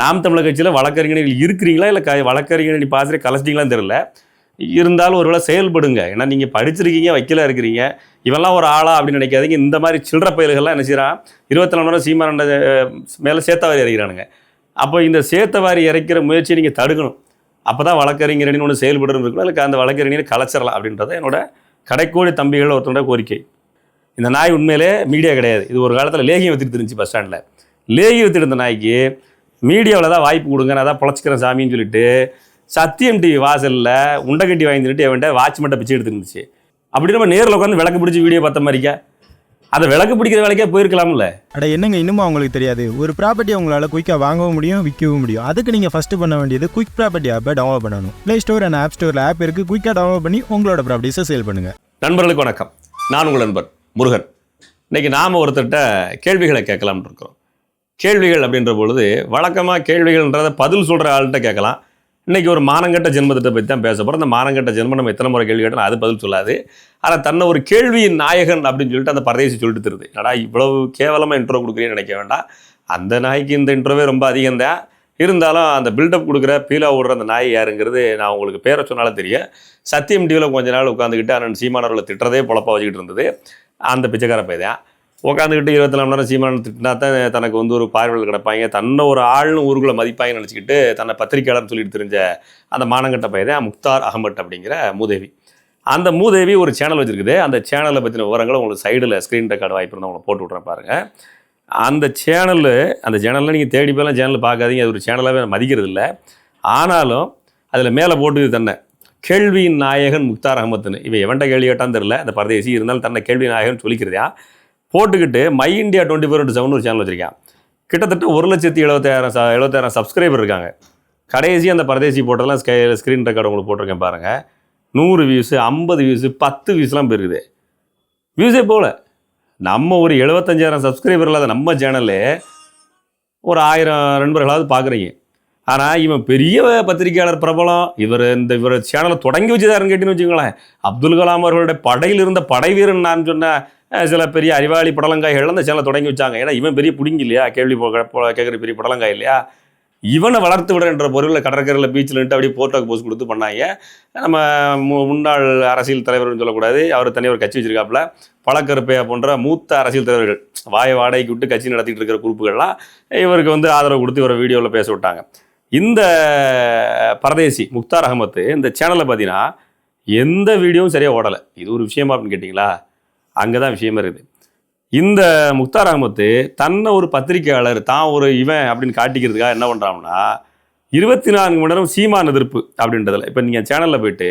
நாம் தமிழர் கட்சியில் வழக்கறிஞர்கள் இருக்கிறீங்களா? இல்லை க வழக்கறிஞர் நீ பாசிரி கலைச்சிட்டீங்களான்னு தெரியல. இருந்தாலும் ஒருவேளை செயல்படுங்க. ஏன்னா நீங்கள் படிச்சிருக்கீங்க வைக்கல இருக்கிறீங்க. இவெல்லாம் ஒரு ஆளா அப்படின்னு நினைக்காதீங்க. இந்த மாதிரி சில்லற பயல்கள்லாம் என்ன செய்கிறான் இருபத்தி நாலு நேரம் சீமானண்ட மேலே சேத்தவாரி இறக்கிறானுங்க. அப்போ இந்த சேத்தவாரி இறக்கிற முயற்சியை நீங்கள் தடுக்கணும். அப்போ தான் வழக்கறிஞரணின்னு ஒன்று செயல்படுறது இருக்கணும் இல்லை அந்த வழக்கறிஞரை கலைச்சிடலாம் அப்படின்றத என்னோட கடைக்கோடி தம்பிகள் ஒருத்தனோட கோரிக்கை. இந்த நாய் உண்மையிலே மீடியா கிடையாது. இது ஒரு காலத்தில் லேகியம் வித்துட்டு இருந்துச்சு பஸ் ஸ்டாண்டில். லேகி வித்துட்டு இருந்த நாய்க்கு மீடியாவில் தான் வாய்ப்பு கொடுங்க நான் தான் பொழைச்சிக்கிறேன் சாமின்னு சொல்லிட்டு சத்தியம் டிவி வாசலில் உண்டை கட்டி வாங்கி அவன்கிட்ட வாட்ச் மட்டும் பிச்சை எடுத்து இருந்துச்சு. அப்படி நம்ம நேரில் உட்காந்து விளக்கு பிடிச்சி வீடியோ பார்த்த மாதிரிக்கா? அந்த விளக்கு பிடிக்கிற வேலைக்கே போயிருக்கலாம்ல. அட என்னங்க இன்னும் அவங்களுக்கு தெரியாது? ஒரு ப்ராப்பர்ட்டி உங்களால் குயிக்காக வாங்கவும் முடியும் விற்கவும் முடியும். அதுக்கு நீங்கள் ஃபஸ்ட்டு பண்ண வேண்டியது குயிக் ப்ராப்பர்ட்டி ஆப்பை டவுன்லோட் பண்ணணும். ப்ளே ஸ்டோர் அண்ட் ஆப் ஸ்டோரில் ஆப் இருக்குது குயிக்காக டவுன்லோட் பண்ணி உங்களோட ப்ராப்பர்ட்டிஸை சேல் பண்ணுங்கள் நண்பர்களுக்கு வணக்கம். நான் உங்கள் நண்பர் முருகன். இன்னைக்கு நாம் ஒருத்தர்கிட்ட கேள்விகளை கேட்கலாம்னு இருக்கிறோம். கேள்விகள் அப்படின்ற பொழுது வழக்கமாக கேள்விகள்ன்றத பதில் சொல்கிற ஆள்கிட்ட கேட்கலாம். இன்னைக்கு ஒரு மானங்கட்ட ஜென்மத்தை பற்றி தான் பேச போகிறோம் அந்த மானங்கட்ட ஜென்மம் நம்ம எத்தனை முறை கேள்வி கேட்டாலும் அது பதில் சொல்லாது. ஆனால் தன்னை ஒரு கேள்வியின் நாயகன் அப்படின்னு சொல்லிட்டு அந்த பரதேசி சொல்லிட்டு தருது. என்னடா இவ்வளவு கேவலமாக இன்ட்ரோ கொடுக்குறேன்னு நினைக்க வேண்டாம். அந்த நாய்க்கு இந்த இன்ட்ரோவே ரொம்ப அதிகம் தான். இருந்தாலும் அந்த பில்டப் கொடுக்குற பீலா விடுற அந்த நாய் யாருங்கிறது நான் உங்களுக்கு பேரை சொன்னாலும் தெரியும். சத்தியம் டிவியில் கொஞ்ச நாள் உட்காந்துக்கிட்டு அண்ணன் சீமானவர்களை திட்டுறதே பொழப்பா வச்சுக்கிட்டு இருந்தது. அந்த பிச்சைக்கார பையன் உட்காந்துக்கிட்டு இருபத்தி நாலு நேரம் சீமானன் திட்டினா தான் தனக்கு வந்து ஒரு பார்வையில் கிடப்பாங்க. தன்னை ஒரு ஆள்னு ஊருக்குள்ள மதிப்பாங்கன்னு நினச்சிக்கிட்டு தன்னை பத்திரிக்கையாளர்னு சொல்லிட்டு தெரிஞ்ச அந்த மானங்கட்ட பையன் முக்தார் அகமட் அப்படிங்கிற மூதேவி. அந்த மூதேவி ஒரு சேனல் வச்சுருக்குது. அந்த சேனலை பற்றின விவரங்களை உங்களுக்கு சைடில் ஸ்க்ரீன் ரெக்கார்டு வாய்ப்பு இருந்தால் உங்களுக்கு போட்டு விட்றேன் பாருங்கள் அந்த சேனலு அந்த சேனலில் நீங்கள் தேடி போயெல்லாம் சேனல் பார்க்காதீங்க. அது ஒரு சேனலாகவே மதிக்கிறது இல்லை. ஆனாலும் அதில் மேலே போட்டு தன்னை. கேள்வியின் நாயகன் முக்தார் அகமத்னு இவன் எவன்ட்ட கேள்வி கேட்டான்னு தெரில அந்த பரதேசி இருந்தாலும் தன்னை கேள்வி நாயகன் சொல்லிக்கிறதா? போட்டுக்கிட்டு my India twenty four into seven ஒரு சேனல் வச்சிருக்கான். கிட்டத்தட்ட ஒரு லட்சத்தி எழுபத்தாயிரம் ச எழுபத்தாயிரம் சப்ஸ்கிரைபர் இருக்காங்க. கடைசி அந்த பரதேசி போட்டதெல்லாம் ஸ்கை ஸ்க்ரீன் ரெக்கார்டு உங்களுக்கு போட்டிருக்கேன் பாருங்கள் நூறு வியூஸு ஐம்பது வியூஸு பத்து வியூஸ்லாம் போயிருக்குது. வியூஸே போகல. நம்ம ஒரு எழுபத்தஞ்சாயிரம் சப்ஸ்கிரைபர் இல்லாத நம்ம சேனலு ஒரு ஆயிரம் நண்பர்களாவது பார்க்குறீங்க ஆனால் இவன் பெரிய பத்திரிகையாளர் பிரபலம். இவர் இந்த இவர் சேனலை தொடங்கி வச்சுதாருன்னு கேட்டுன்னு வச்சுக்கோங்களேன். அப்துல் கலாம் அவர்களுடைய படையில் இருந்த படை வீரன் நான் சொன்ன சில பெரிய அறிவாளி புடலங்காய்கள் அந்த சேனலை தொடங்கி வச்சாங்க. ஏன்னா இவன் பெரிய பிடிங்கி இல்லையா? கேள்வி கேட்குற பெரிய புடலங்காய் இல்லையா? இவனை வளர்த்து விடுறன்ற பொருளில் கடற்கரையில் பீச்சில் நின்று அப்படியே போட்டோக்கு போஸ் கொடுத்து பண்ணாங்க. நம்ம மு- முன்னாள் அரசியல் தலைவர்னு சொல்லக்கூடாது. அவர் தனியாக ஒரு கட்சி வச்சிருக்காப்புல. பழக்கருப்பையா போன்ற மூத்த அரசியல் தலைவர்கள் வாய வாடகைக்கு விட்டு கட்சி நடத்திட்டு இருக்கிற குரூப்புகள்லாம் இவருக்கு வந்து ஆதரவு கொடுத்து இவரை வீடியோவில் பேச விட்டாங்க. இந்த பரதேசி முக்தார் அகமத்து இந்த சேனலில் பார்த்தீங்கன்னா எந்த வீடியோவும் சரியாக ஓடலை. இது ஒரு விஷயமா அப்படின்னு கேட்டிங்களா? அங்கே தான் விஷயமா இருக்குது. இந்த முக்தார் அகமத்து தன்னை ஒரு பத்திரிக்கையாளர் தான் ஒரு இவன் அப்படின்னு காட்டிக்கிறதுக்காக என்ன பண்ணுறாங்கன்னா இருபத்தி நான்கு மணி நேரம் சீமான் எதிர்ப்பு அப்படின்றதில் இப்போ நீங்கள் சேனலில் போயிட்டு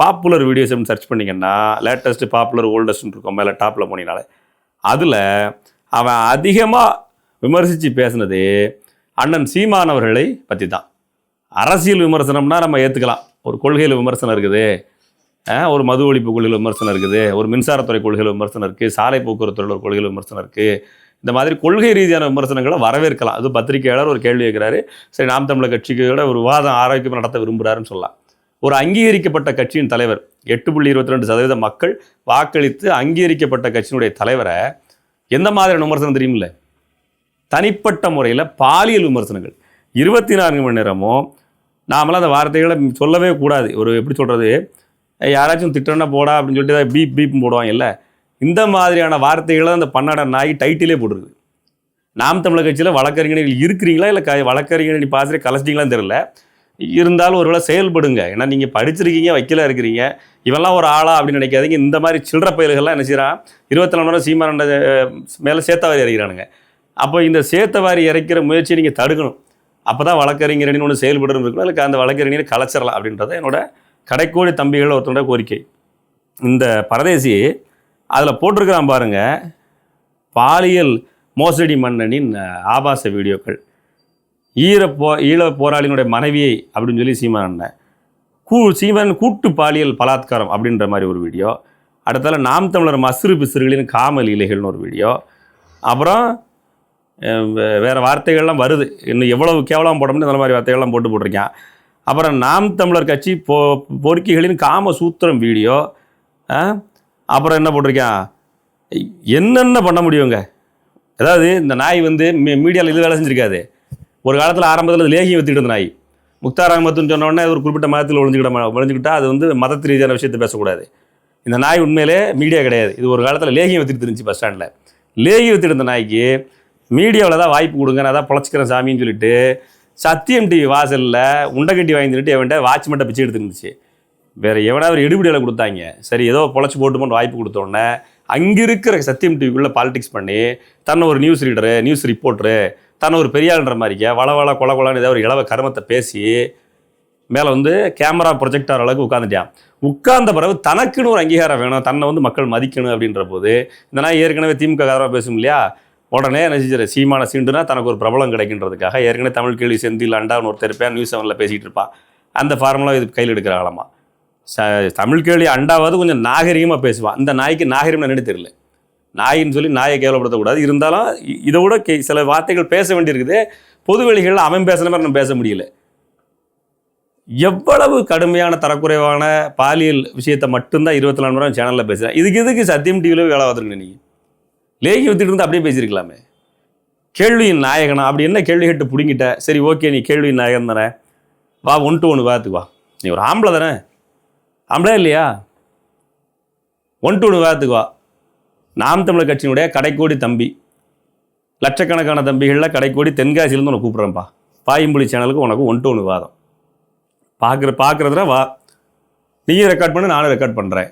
பாப்புலர் வீடியோஸ் அப்படின்னு சர்ச் பண்ணீங்கன்னா லேட்டஸ்ட் பாப்புலர் ஓல்டஸ்ட்னு இருக்கும் மேலே டாப்பில் போனீங்கனால அதில் அவன் அதிகமாக விமர்சித்து பேசினது அண்ணன் சீமானவர்களை பற்றி தான் அரசியல் விமர்சனம்னா நம்ம ஏற்றுக்கலாம் ஒரு கொள்கையில் விமர்சனம் இருக்குது. ஒரு மது ஒழிப்பு கொள்கையில் விமர்சனம் இருக்குது ஒரு மின்சாரத்துறை கொள்கையில் விமர்சனம் இருக்குது சாலை போக்குவரத்துறையில் ஒரு கொள்கையில் விமர்சனம் இருக்குது இந்த மாதிரி கொள்கை ரீதியான விமர்சனங்களை வரவேற்கலாம். அது பத்திரிகையாளர் ஒரு கேள்வி கேட்குறாரு. சரி நாம் தமிழர் கட்சியோட ஒரு விவாதம் ஆரோக்கியமாக நடத்த விரும்புகிறாருன்னு சொல்லலாம். ஒரு அங்கீகரிக்கப்பட்ட கட்சியின் தலைவர் எட்டு புள்ளி இருபத்தி ரெண்டு சதவீத மக்கள் வாக்களித்து அங்கீகரிக்கப்பட்ட கட்சியினுடைய தலைவரை எந்த மாதிரியான விமர்சனம் தெரியுமில்ல? தனிப்பட்ட முறையில் பாலியல் விமர்சனங்கள். இருபத்தி நான்கு மணி நேரமும் நாமெல்லாம் அந்த வார்த்தைகளை சொல்லவே கூடாது. ஒரு எப்படி சொல்கிறது யாராச்சும் திட்டம்னா போடா அப்படின்னு சொல்லிட்டு பீப் பீப் போடுவாங்க இல்லை? இந்த மாதிரியான வார்த்தைகளை அந்த பன்னாட நாய் டைட்டிலே போட்டுருது நாம் தமிழக கட்சியில் வழக்கறிஞர்கள் இருக்கிறீங்களா? இல்லை க வழக்கறிஞர் நீ பாசிட்டே கலைச்சிட்டீங்களான்னு தெரில இருந்தாலும் ஒருவேளை செயல்படுங்க. ஏன்னா நீங்கள் படிச்சிருக்கீங்க வைக்கல இருக்கிறீங்க. இவெல்லாம் ஒரு ஆளா அப்படின்னு நினைக்காதீங்க. இந்த மாதிரி சில்லற பயிர்கள்லாம் என்ன செய்கிறான் இருபத்தி நாலு நேரம் சீமான மேலே சேத்தவாரி இறக்கிறானுங்க. அப்போ இந்த சேத்தவாரி இறைக்கிற முயற்சியை நீங்கள் தடுக்கணும். அப்போ தான் வழக்கறிஞரின் ஒன்று செயல்படுறது இருக்கணும் இல்லை அந்த வழக்கறிஞரை கலைச்சிடலாம் அப்படின்றத என்னோட கடைக்கோடி தம்பிகள் ஒருத்தனோட கோரிக்கை. இந்த பரதேசி அதில் போட்டிருக்கிறான் பாருங்க. பாலியல் மோசடி மன்னனின் ஆபாச வீடியோக்கள். ஈர போ ஈழ போராளியினுடைய மனைவியை அப்படின்னு சொல்லி சீமான் அண்ணன் கூ சீமான் கூட்டு பாலியல் பலாத்காரம் அப்படின்ற மாதிரி ஒரு வீடியோ. அடுத்தால நாம் தமிழர் மசுறு பிசுறுகளின் காமல் இலைகள்னு ஒரு வீடியோ. அப்புறம் வேறு வே- வார்த்தைகள்லாம் வருது. இன்னும் எவ்வளவு கேவலம் போட முடியும் அந்த மாதிரி வார்த்தைகள்லாம் போட்டு போட்டிருக்கேன். அப்புறம் நாம் தமிழர் கட்சி பொ பொறுக்கிகளின் காம சூத்திரம் வீடியோ அப்புறம் என்ன போட்டிருக்கேன்? என்னென்ன பண்ண முடியுங்க? அதாவது இந்த நாய் வந்து மீ மீடியாவில் இது வேலை செஞ்சுருக்காது. ஒரு காலத்தில் ஆரம்பத்தில் லேகியம் வித்துக்கிட்டு இருந்த நாய். முக்தார் அகமத்துன்னு சொன்னோடனே அது ஒரு குறிப்பிட்ட மதத்தில் ஒழிஞ்சுக்கிட்ட ஒழிஞ்சுக்கிட்டா அது வந்து மதத்து ரீதியான விஷயத்தை பேசக்கூடாது. இந்த நாய் உண்மையிலே மீடியா கிடையாது. இது ஒரு காலத்தில் லேகியம் வித்துட்டு இருந்துச்சு பஸ் ஸ்டாண்டில். லேகியம் வித்துட்டு இருந்த நாய்க்கு மீடியாவில் தான் வாய்ப்பு கொடுங்க நான் தான் பொழைச்சிக்கிறேன் சாமின்னு சொல்லிட்டு சத்தியம் டிவி வாசலில் உண்டை வாங்கி தின்னுட்டு எவன்ட்ட வாட்ச் மட்டும் பிச்சு எடுத்து இருந்துச்சு. வேற எவனாவது எடுபடியில் கொடுத்தாங்க. சரி ஏதோ பொழைச்சி போட்டுமோன்னு வாய்ப்பு கொடுத்தோன்னே அங்கே இருக்கிற சத்தியம் டிவிக்குள்ளே பாலிடிக்ஸ் பண்ணி தன்னை ஒரு நியூஸ் ரீடரு நியூஸ் ரிப்போர்ட்டரு தன்னை ஒரு பெரியாளுன்ற மாதிரிக்க வள வள கொல கொலன்னு ஏதாவது ஒரு இளவ கருமத்தை பேசி மேலே வந்து கேமரா ப்ரொஜெக்டர் அளவுக்கு உட்காந்துட்டான் உட்கார்ந்த பிறகு தனக்குன்னு ஒரு அங்கீகாரம் வேணும் தன்னை வந்து மக்கள் மதிக்கணும் அப்படின்ற போது இந்த நான் ஏற்கனவே திமுக காரமாக பேசும் இல்லையா? உடனே என்ன செஞ்சார்? சீமான சீண்டுனா தனக்கு ஒரு பிரபலம் கிடைக்கின்றதுக்காக ஏற்கனவே தமிழ் கேள்வி செந்தில் அண்டான்னு ஒருத்தர் இருப்பேன் நியூஸ் செவனில் பேசிகிட்டு இருப்பான். அந்த ஃபார்முலா இது கையில் எடுக்கிற ஆளமா ச தமிழ் கேள்வி அண்டாவது கொஞ்சம் நாகரிகமாக பேசுவான் இந்த நாய்க்கு நாகரிகம் என்னன்னு தெரியல. நாயின்னு சொல்லி நாயை கேவலப்படுத்தக்கூடாது. இருந்தாலும் இதை விட கே- சில வார்த்தைகள் பேச வேண்டியிருக்குது. பொது வழிகளில் அவன் பேசுன மாதிரி நம்ம பேச முடியல. எவ்வளவு கடுமையான தரக்குறைவான பாலியல் விஷயத்தை மட்டும்தான் இருபத்தி நாலு மணி நேரம் சேனலில் பேசுகிறேன் இதுக்கு இதுக்கு சத்தியம் டிவியில் வேலை வந்துருங்க நீங்கள் லேகி வித்துட்டு இருந்து அப்படியே பேசியிருக்கலாமே. கேள்வியின் நாயகனா? அப்படி என்ன கேள்வி கேட்டு பிடுங்கிட்ட? சரி ஓகே நீ கேள்வியின் நாயகன் தானே. வா ஒன் டு ஒன்று வாத்துக்கு வா. நீ ஒரு ஆம்பளை தானே? ஆம்பளை இல்லையா? ஒன் டு ஒன்று வாத்துக்கு வா. நாம் தமிழர் கட்சியினுடைய கடைக்கோடி தம்பி. லட்சக்கணக்கான தம்பிகளில் கடைக்கோடி தென்காசியிலேருந்து உனக்கு கூப்பிட்றேன்ப்பா. பாயம்புலி சேனலுக்கு உனக்கு ஒன் டு ஒன்று வாதம். பார்க்குற பார்க்குறதுல வா. நீயும் ரெக்கார்ட் பண்ணு நானும் ரெக்கார்ட் பண்ணுறேன்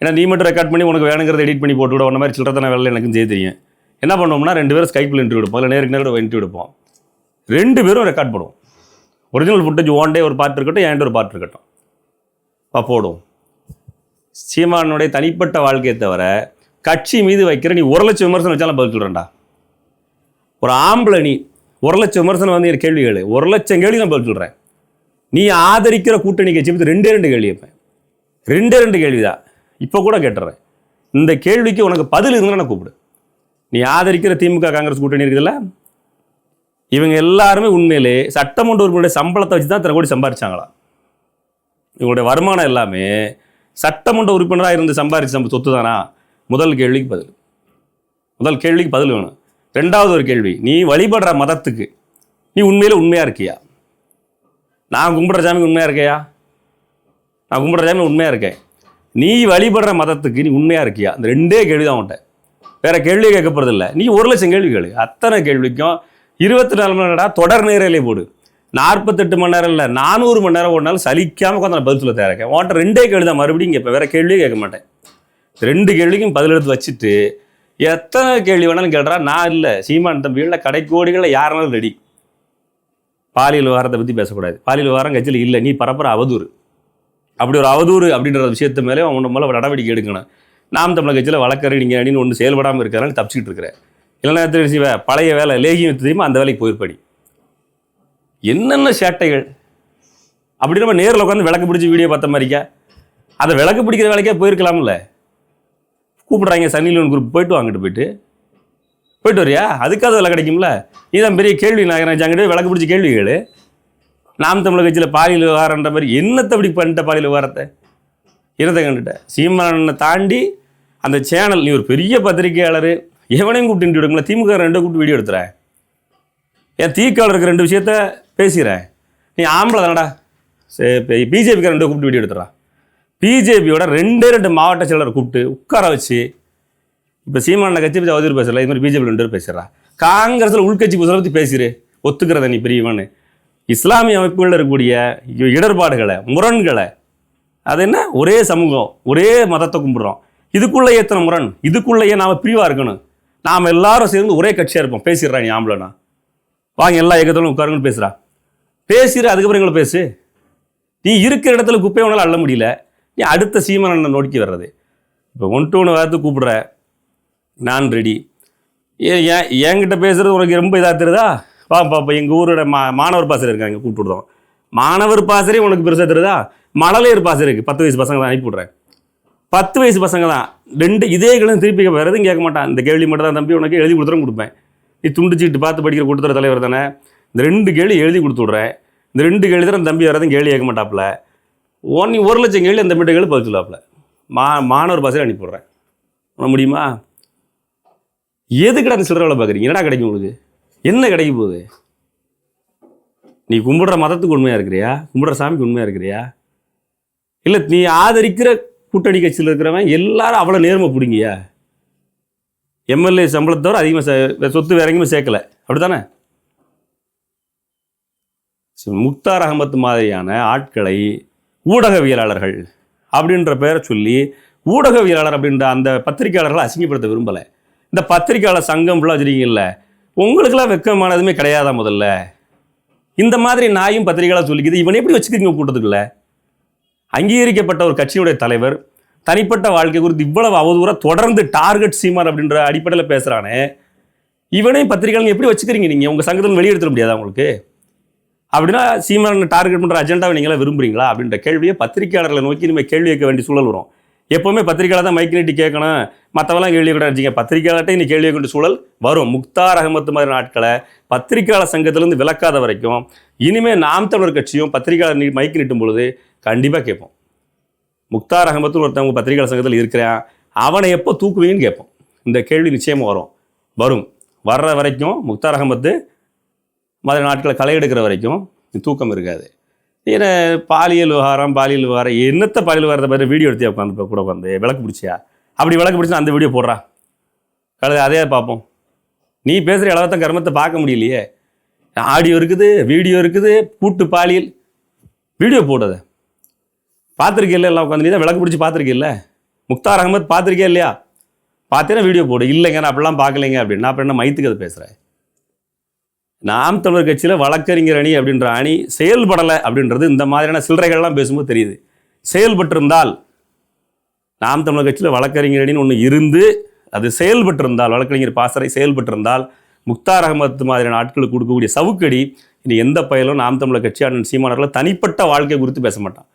ஏன்னா நீ மட்டும் ரெக்கார்ட் பண்ணி உனக்கு வேணுங்கிறத எடிட் பண்ணி போட்டு விட மாதிரி சில்லறத்தன வேலை எனக்கும் செய்ய தெரியும். என்ன பண்ணுவோம்னா ரெண்டு பேரும் ஸ்கைப்பில் இன்டர்வியூ எடுப்போம். இல்லை நேருக்கு நேரம் இன்டர்வியூ எடுப்போம். ரெண்டு பேரும் ரெக்கார்ட் பண்ணுவோம் ஒரிஜினல் ஃபுட்டேஜ் ஒன் டே ஒரு பார்ட் இருக்கட்டும் ஏன் ஒரு பார்ட் இருக்கட்டும். அப்போ போடும் சீமானுடைய தனிப்பட்ட வாழ்க்கையை தவிர கட்சி மீது வைக்கிற நீ ஒரு லட்சம் விமர்சனம் வச்சாலும் பதில் சொல்கிறேன்டா ஒரு ஆம்பளை நீ ஒரு லட்சம் விமர்சனம் வந்து எனக்கு கேள்வி கேளு. ஒரு லட்சம் கேள்வி நான் பதில் சொல்கிறேன் நீ ஆதரிக்கிற கூட்டணி கட்சி பற்றி ரெண்டே ரெண்டு கேள்வி வைப்பேன் ரெண்டே ரெண்டு கேள்வி தான் இப்போ கூட கேட்டுறேன். இந்த கேள்விக்கு உனக்கு பதில் இருந்தால் நான் கூப்பிடு. நீ ஆதரிக்கிற திமுக காங்கிரஸ் கூட்டணி இருக்குதுல்ல? இவங்க எல்லாருமே உண்மையிலே சட்டமன்ற உறுப்பினருடைய சம்பளத்தை வச்சு தான் இத்தனை கோடி சம்பாரிச்சாங்களா? இவங்களுடைய வருமானம் எல்லாமே சட்டமன்ற உறுப்பினராக இருந்து சம்பாரிச்சு நம்ம சொத்து தானா முதல் கேள்விக்கு பதில். முதல் கேள்விக்கு பதில் வேணும். ரெண்டாவது ஒரு கேள்வி நீ வழிபடுற மதத்துக்கு நீ உண்மையில உண்மையாக இருக்கியா? நான் கும்பிட்ற சாமி உண்மையாக இருக்கையா? நான் கும்பிட்ற சாமி உண்மையாக இருக்கேன். நீ வழிபடுற மதத்துக்கு நீ உண்மையாக இருக்கியா? இந்த ரெண்டே கேள்வி தான் உன்ட்ட வேற கேள்வி கேட்கப்படுறது இல்லை நீ ஒரு லட்சம் கேள்வி கேளு. அத்தனை கேள்விக்கும் இருபத்தி நாலு மணி நேரம் தொடர் நேரிலே போடு. நாற்பத்தெட்டு மணி நேரம் இல்லை நானூறு மணி நேரம் ஓடினாலும் சலிக்காமல் உட்காந்து நான் பதில் சொல்ல தயாரிக்கேன் உன்ட்ட ரெண்டே கேள்வி தான் மறுபடியும் இப்போ வேற கேள்வியே கேட்க மாட்டேன். ரெண்டு கேள்விக்கும் பதில் எடுத்து வச்சுட்டு எத்தனை கேள்வி வேணாலும் கேட்குறா நான் இல்லை சீமான் தம்பிகளில் கடைக்கோடிகளில் யாருனாலும் ரெடி. பாலியல் விவகாரத்தை பற்றி பேசக்கூடாது. பாலியல் விவகாரம் கட்சியில் இல்லை. நீ பரப்புற அவதூறு. அப்படி ஒரு அவதூறு அப்படின்ற விஷயத்து மேலே அவன் மேலே நடவடிக்கை எடுக்கணும். நாம் தமிழக கட்சியில் வழக்கறி நீங்கள் அப்படின்னு ஒன்று செயல்படாமல் இருக்கிறனால தப்பிச்சுட்டு இருக்கிறேன். இல்லைன்னா தெரிஞ்சு பழைய வேலை லேகியம் தெரியுமா? அந்த வேலைக்கு போயிருப்படி. என்னென்ன சேட்டைகள்? அப்படி நம்ம நேரில் உட்காந்து விளக்கு பிடிச்சி வீடியோ பார்த்த மாதிரிக்கா அதை விளக்கு பிடிக்கிற வேலைக்கே போயிருக்கலாம்ல. கூப்பிட்றாங்க சன்னி லோன் குரூப் போயிட்டு வாங்கிட்டு போயிட்டு. போயிட்டு வரியா? அதுக்காக வேலை கிடைக்கும்ல. இதுதான் பெரிய கேள்வி நாயகராஜ் அங்கிட்ட விளக்கு பிடிச்சி கேள்விகள் நாம் தமிழக கட்சியில் பாலியல் விவகாரன்ற மாதிரி என்னத்தை அப்படி பண்ணிட்ட பாலியல் விவகாரத்தை? என்னத்தை கண்டுட்ட? சீமானனை தாண்டி அந்த சேனல் நீ ஒரு பெரிய பத்திரிகையாளர் எவனையும் கூப்பிட்டு interview எடுக்கல திமுக ரெண்டு கூப்பிட்டு வீடியோ எடுத்துற. என் தீக்காவில் இருக்கிற ரெண்டு விஷயத்த பேசுகிறேன் நீ ஆம்பளை தானடா. சரி பிஜேபிக்கு ரெண்டு கூப்பிட்டு வீடியோ எடுத்துறா. பிஜேபியோட ரெண்டே ரெண்டு மாவட்ட செயலரை கூப்பிட்டு உட்கார வச்சு இப்போ சீமான கட்சி பற்றி அவதூறு பேசல இது மாதிரி பிஜேபி ரெண்டு பேர் பேசுகிறா காங்கிரஸில் உள்கட்சி புதுசை பற்றி பேசுகிறேன் ஒத்துக்கிறத நீ பிரியவான்னு இஸ்லாமிய அமைப்புகளில் இருக்கக்கூடிய இடர்பாடுகளை முரண்களை அது என்ன? ஒரே சமூகம் ஒரே மதத்தை கும்பிட்றோம். இதுக்குள்ளே எத்தனை முரண்? இதுக்குள்ளேயே நாம் பிரிவாக இருக்கணும். நாம் எல்லாரும் சேர்ந்து ஒரே கட்சியாக இருப்போம். பேசிடுறா நீ ஆம்பளைனா. வாங்க எல்லா இயக்கத்திலும் உட்காருங்கன்னு பேசுகிறா பேசிடு அதுக்கப்புறம் எங்களை பேசு. நீ இருக்கிற இடத்துல குப்பையை உனால் அள்ள முடியல. நீ அடுத்த சீமனை நோக்கி வர்றது. இப்போ ஒன் டு ஒன்று வாரத்துக்கு கூப்பிடுற. நான் ரெடி ஏன் என்கிட்ட பேசுகிறது உனக்கு ரொம்ப இதாக தெரியுதா? வா பாப்பா எங்கள் ஊரோட மா மாணவர் பாசறை இருக்காங்க கூப்பிட்டு விடுறோம் மாணவர் பாசறை உனக்கு பெருசாக தருதா மழலையர் பாசறை இருக்குது பத்து வயசு பசங்க தான் அனுப்பி விட்றேன் பத்து வயசு பசங்க தான். ரெண்டு இதே கேள்வி திருப்பி வேறு எதுவும் கேட்க மாட்டான். இந்த கேள்வி மட்டும் தான் தம்பி உனக்கு எழுதி கொடுத்துரும் கொடுப்பேன். நீ துண்டு சீட்டு பார்த்து படிக்கிற கொடுத்துற தலைவர் தானே. இந்த ரெண்டு கேள்வி எழுதி கொடுத்து விட்றேன் இந்த ரெண்டு கேள்வி தான் தம்பி வரதும் கேள்வி கேட்க மாட்டாப்புல. ஒன் ஒரு லட்சம் கேள்வி அந்த மட்டும் கேள்வி பதில் சொல்லாப்புல மா மாணவர் பாசறை அனுப்பிவிட்றேன். பண்ண முடியுமா? எதுக்கடா அந்த சில்லறை வேலை பார்க்குறீங்க? என்னடா கிடைக்கும் உங்களுக்கு? என்ன கிடைக்க போகுது? நீ கும்பிடுற மதத்துக்கு உண்மையாக இருக்கிறியா? கும்பிடுற சாமிக்கு உண்மையாக இருக்கிறியா? இல்லை நீ ஆதரிக்கிற கூட்டணி கட்சியில் இருக்கிறவன் எல்லாரும் அவ்வளோ நேர்மை பிடிங்கியா? எம்எல்ஏ சம்பளத்தோட அதிகமாக சொத்து வேற எங்கேயுமே சேர்க்கல. அப்படித்தானே? சரி, முக்தார் அகமத் மாதிரியான ஆட்களை ஊடகவியலாளர்கள் அப்படின்ற பெயரை சொல்லி ஊடகவியலாளர் அப்படின்ற அந்த பத்திரிகையாளர்களை அசிங்கப்படுத்த விரும்பலை. இந்த பத்திரிகையாளர் சங்கம் ஃபுல்லாக வச்சுருக்கீங்கல்ல உங்களுக்கெல்லாம் வெக்கமானதுமே கிடையாதா முதல்ல? இந்த மாதிரி நாயும் பத்திரிகைகளாக சொல்லிக்குது. இவனை எப்படி வச்சுக்கிறீங்க கூட்டத்துக்குள்ள அங்கீகரிக்கப்பட்ட ஒரு கட்சியுடைய தலைவர் தனிப்பட்ட வாழ்க்கை குறித்து இவ்வளவு அவதூறாக தொடர்ந்து டார்கெட் சீமார் அப்படின்ற அடிப்படையில் பேசுகிறானே இவனையும் பத்திரிகைகள் எப்படி வச்சுக்கிறீங்க நீங்கள் உங்கள் சங்கத்தில் வெளியெடுத்துட முடியாதா உங்களுக்கு? அப்படின்னா சீமான் டார்கெட் பண்ணுற அஜெண்டாவை நீங்களாம் விரும்புகிறீங்களா அப்படின்ற கேள்வியை பத்திரிகையாளர்களை நோக்கி இனிமேல் கேள்வி கேட்க வேண்டிய சூழல் வரும். எப்போவுமே பத்திரிக்கையில் தான் மைக் நீட்டி கேட்கணும். மற்றவெல்லாம் கேள்வி கூட வச்சுங்க பத்திரிக்கையாளர்கிட்ட நீ கேள்வி கொண்டு சூழல் வரும். முக்தார் அகமத்து மாதிரி நாட்களை பத்திரிக்கையாளர் சங்கத்திலேருந்து விலக்காத வரைக்கும் இனிமேல் நாம் தமிழர் கட்சியும் பத்திரிக்கையாளர் நீ மைக் நீட்டும் பொழுது கண்டிப்பாக கேட்போம். முக்தார் அகமத்து ஒருத்தவங்க பத்திரிகையாளர் சங்கத்தில் இருக்கிறான். அவனை எப்போ தூக்குவீங்கன்னு கேட்போம். இந்த கேள்வி நிச்சயமாக வரும். வரும். வர்ற வரைக்கும் முக்தார் அகமத்து மாதிரி நாட்களை களை எடுக்கிற வரைக்கும் தூக்கம் இருக்காது. ஏன்னா பாலியல் விவகாரம் பாலியல் விவகாரம் என்னத்த பாலியல் விவகாரத்தை பற்றி வீடியோ எடுத்து உட்காந்து கூட உட்காந்து விளக்கு பிடிச்சியா? அப்படி விளக்கு பிடிச்சா அந்த வீடியோ போடுறா. கழுது அதே பார்ப்போம். நீ பேசுகிற அளவத்த கர்மத்தை பார்க்க முடியலையே. ஆடியோ இருக்குது வீடியோ இருக்குது கூட்டு பாலியல். வீடியோ போடுது பார்த்துருக்கீல்ல எல்லாம் உட்காந்து நீ தான் விளக்கு பிடிச்சி பார்த்துருக்கீல்ல முக்தார் அகமத் பார்த்துருக்கே இல்லையா? பார்த்தேன்னா வீடியோ போடு. இல்லைங்க நான் அப்படிலாம் பார்க்கலைங்க அப்படின்னா. அப்புறம் என்ன மைத்துக்கு அதை பேசுகிறேன் நாம் தமிழர் கட்சியில் வழக்கறிஞர் அணி அப்படின்ற அணி செயல்படலை அப்படின்றது இந்த மாதிரியான சில்லறைகள்லாம் பேசும்போது தெரியுது. செயல்பட்டிருந்தால் நாம் தமிழர் கட்சியில் வழக்கறிஞர் அணின்னு ஒன்று இருந்து அது செயல்பட்டிருந்தால் வழக்கறிஞர் பாசறை செயல்பட்டிருந்தால் முக்தார் அகமத் மாதிரியான ஆட்களுக்கு கொடுக்கக்கூடிய சவுக்கடி இனி எந்த பயலும் நாம் தமிழர் கட்சி அண்ணன் சீமானர்களை தனிப்பட்ட வாழ்க்கை குறித்து பேச மாட்டான்.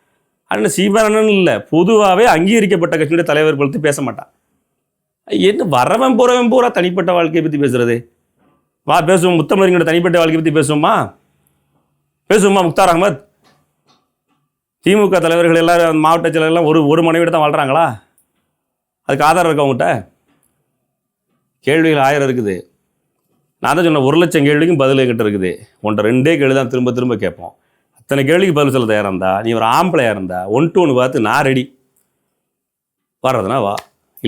அண்ணன் சீமானன் இல்லை பொதுவாகவே அங்கீகரிக்கப்பட்ட கட்சியுடைய தலைவர் குறித்து பேச மாட்டான். என்ன வரவன் போகிறவன் பூரா தனிப்பட்ட வாழ்க்கையை பற்றி பேசுறது? வா பேசுவோம். முத்தமிழர்களோட தனிப்பட்ட வாழ்க்கை பற்றி பேசுவோமா? பேசுவோமா முக்தார் அகமத்? திமுக தலைவர்கள் எல்லாரும் மாவட்ட செயலர் எல்லாம் ஒரு ஒரு மனைவிட தான் வாழ்கிறாங்களா அதுக்கு ஆதாரம் இருக்கா உங்கள்கிட்ட கேள்விகள் ஆயிரம் இருக்குது. நான் தான் சொன்னேன் ஒரு லட்சம் கேள்விக்கும் பதில் என்கிட்ட இருக்குது. ஒன்றை ரெண்டே கேள்வி தான் திரும்ப திரும்ப கேட்போம். அத்தனை கேள்விக்கு பதில் சொல்ல தயாராக இருந்தா? நீ ஒரு ஆம்பளையாக இருந்தா? ஒன் டு ஒன்று பார்த்து நான் ரெடி வர்றதுனா வா.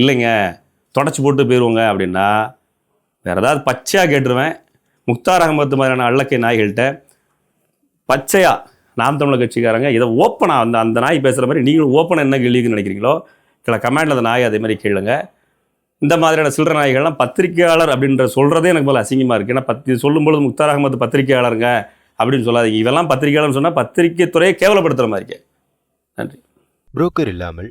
இல்லைங்க தொடச்சி போட்டு போயிடுவோங்க அப்படின்னா வேறு ஏதாவது பச்சையாக கேட்டுருவேன். முக்தார் அகமது மாதிரியான அள்ளக்கை நாய்கள்கிட்ட பச்சையாக நாம் தமிழர் கட்சிக்காரங்க இதை ஓப்பனாக அந்த அந்த நாய் பேசுகிற மாதிரி நீங்களும் ஓப்பனாக என்ன கேள்விக்குன்னு நினைக்கிறீங்களோ சில கமெண்டில் அந்த நாய் அதே மாதிரி கேளுங்க. இந்த மாதிரியான சில்லற நாய்கள்லாம் பத்திரிகையாளர் அப்படின்ற சொல்கிறதே எனக்கு போல அசிங்கமாக இருக்குது ஏன்னா பத்தி சொல்லும்பொழுது முக்தார் அகமது பத்திரிகையாளருங்க அப்படின்னு சொல்லாதீங்க. இவெல்லாம் பத்திரிகையாளர்னு சொன்னால் பத்திரிகை துறையை கேவலப்படுத்துகிற மாதிரி இருக்கே. நன்றி. புரோக்கர் இல்லாமல்